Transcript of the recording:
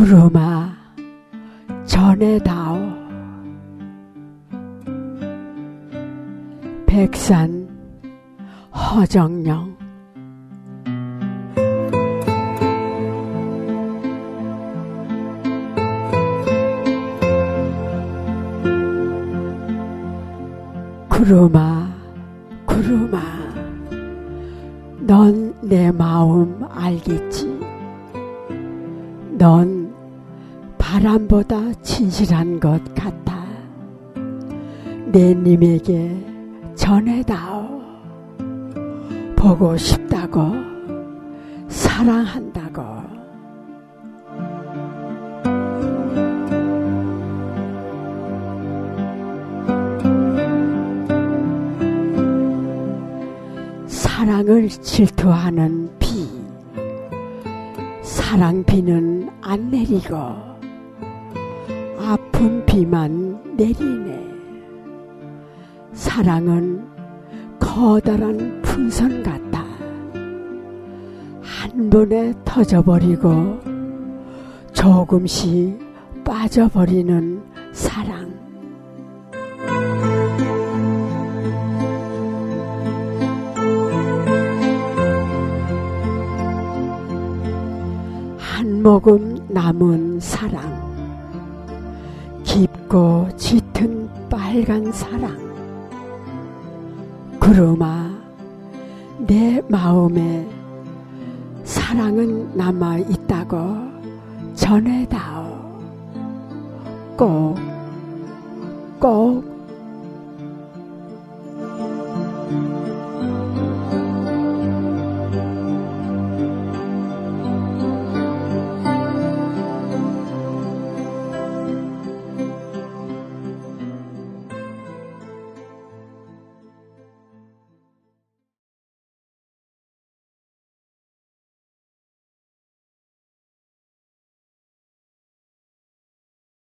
구름아 전해다오. 백산 허정령. 구름아 구름아 넌 내 마음 알겠지? 넌 바람보다 진실한 것 같아. 내 님에게 전해다오. 보고 싶다고 사랑한다고. 사랑을 질투하는 비. 사랑 비는 안 내리고 아픈 비만 내리네. 사랑은 커다란 풍선 같아. 한 번에 터져버리고 조금씩 빠져버리는 사랑. 한 모금 남은 사랑 깊고 짙은 빨간 사랑. 구름아 내 마음에 사랑은 남아 있다고 전해다오. 꼭 꼭